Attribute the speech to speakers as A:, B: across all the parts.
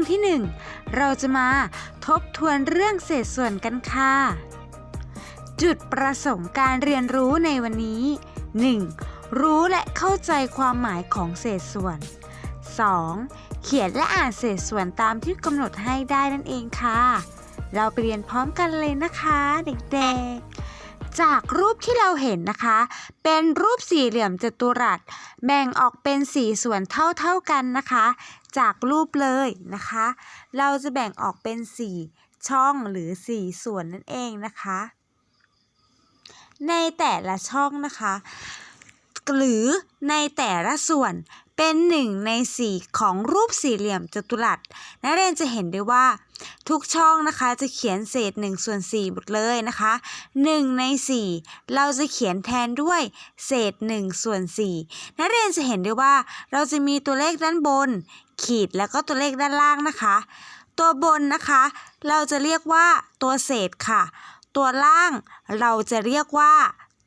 A: มที่ 1 เราจะมาทบทวนเรื่องเศษส่วนกันค่ะ จุดประสงค์การเรียนรู้ในวันนี้ 1. รู้และเข้าใจความหมายของเศษส่วน 2. เขียนและอ่านเศษส่วนตามที่กำหนดให้ได้นั่นเองค่ะ เราไปเรียนพร้อมกันเลยนะคะ เด็กๆ จากรูปที่เราเห็นนะคะ เป็นรูปสี่เหลี่ยมจัตุรัส แบ่งออกเป็นสี่ส่วนเท่าๆกันนะคะ จากรูปเลยนะคะ เราจะแบ่งออกเป็นสี่ช่องหรือสี่ส่วนนั่นเองนะคะ ในแต่ละช่องนะคะ หรือในแต่ละส่วน เป็นหนึ่งในสี่ของรูปสี่เหลี่ยมจัตุรัสนักเรียนจะเห็นได้ว่า ทุกช่องนะคะจะเขียนเศษ1ส่วน4หมดเลยนะคะ1ใน 4 เราจะเขียนแทนด้วยเศษ1ส่วน4นักเรียนจะเห็นได้ว่า เราจะมีตัวเลขด้านบน ขีดแล้วก็ตัวเลขด้านล่างนะคะ ตัวบนนะคะ เราจะเรียกว่าตัวเศษค่ะ ตัวล่างเราจะเรียกว่า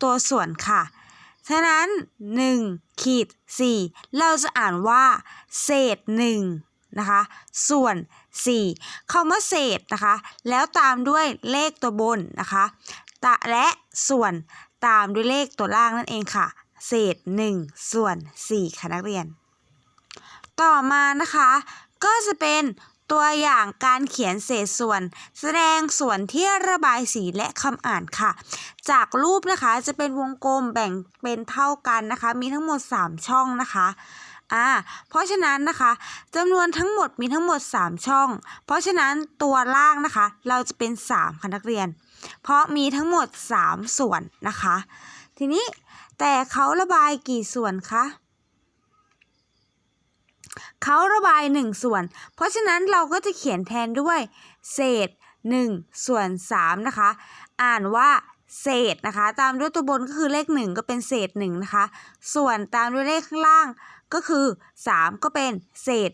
A: ตัวส่วนค่ะ ฉะนั้น1ขีด4เราจะอ่านว่าเศษ1นะคะ ส่วน 4คำว่าเศษนะคะ แล้วตามด้วยเลขตัวบนนะคะตะและส่วนตามด้วยเลขตัวล่างนั่นเองค่ะ เศษ 1 ส่วน 4 ค่ะนักเรียน ต่อมานะคะ ก็จะเป็น ตัวอย่างการเขียนเศษส่วน แสดงส่วนที่ระบายสีและคำอ่านค่ะ จากรูปนะคะจะเป็นวงกลมแบ่งเป็นเท่ากันนะคะ มีทั้งหมด 3 ช่องนะคะอ่าเพราะฉะนั้นนะคะจำนวนทั้งหมดมีทั้งหมด 3 ช่อง เพราะฉะนั้นตัวล่างนะคะ เราจะเป็น 3ค่ะนักเรียน เพราะมีทั้งหมด 3 ส่วนนะคะ ทีนี้แต่เขาระบายกี่ส่วนคะ เขาระบาย1ส่วน เพราะฉะนั้นเราก็จะเขียนแทนด้วย เศษ1ส่วน3นะคะ อ่านว่าเศษนะคะ ตามด้วยตัวบนก็คือเลข1ก็เป็นเศษ1นะคะ ส่วนตามด้วยเลขข้างล่างก็คือ3ก็เป็นเศษ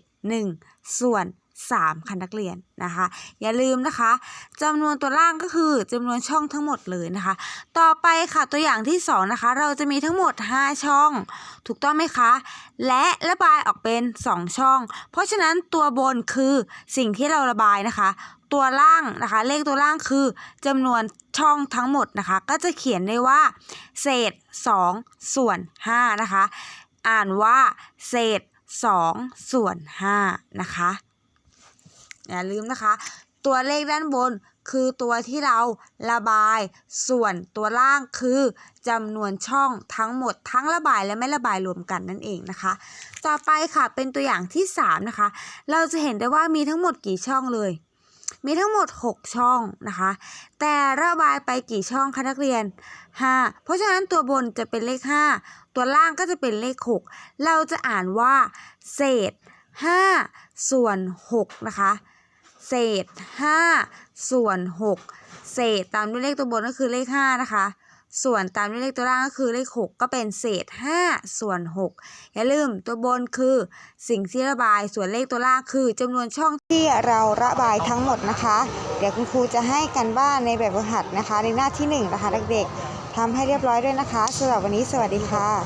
A: 1ส่วน 3ค่ะนักเรียนนะคะ อย่าลืมนะคะจำนวนตัวล่างก็คือจำนวนช่องทั้งหมดเลยนะคะ ต่อไปค่ะตัวอย่างที่ 2 นะคะ เราจะมีทั้งหมด 5 ช่อง ถูกต้องไหมคะ และระบายออกเป็น 2 ช่อง เพราะฉะนั้นตัวบนคือสิ่งที่เราระบายนะคะ ตัวล่างนะคะ เลขตัวล่างคือจำนวนช่องทั้งหมดนะคะ ก็จะเขียนได้ว่า เศษ 2 ส่วน 5 นะคะ อ่านว่า เศษ2ส่วน5นะคะ อย่าลืมนะคะ ตัวเลขด้านบนคือตัวที่เราระบาย ส่วนตัวล่างคือจำนวนช่องทั้งหมดทั้งระบายและไม่ระบายรวมกันนั่นเองนะคะ ต่อไปค่ะเป็นตัวอย่างที่ 3 นะคะ เราจะเห็นได้ว่ามีทั้งหมดกี่ช่องเลย มีทั้งหมด 6 ช่องนะคะ แต่ระบายไปกี่ช่องคะนักเรียน 5 เพราะฉะนั้นตัวบนจะเป็นเลข 5 ตัวล่างก็จะเป็นเลข 6 เราจะอ่านว่า เศษ 5 ส่วน 6 นะคะ เศษ 5 ส่วน 6 เศษตามด้วยเลขตัวบนก็คือเลข 5 นะคะ ส่วนตามด้วยเลขตัวล่างก็คือเลข 6 ก็เป็นเศษ 5 ส่วน 6 อย่าลืมตัวบนคือสิ่งที่ระบายส่วนเลขตัวล่างคือจำนวนช่องที่เราระบายทั้งหมดนะคะ เดี๋ยวคุณครูจะให้กันบ้านในแบบฝึกหัดนะคะ ในหน้าที่1นะคะเด็กๆทำให้เรียบร้อยด้วยนะคะสำหรับวันนี้สวัสดีค่ะ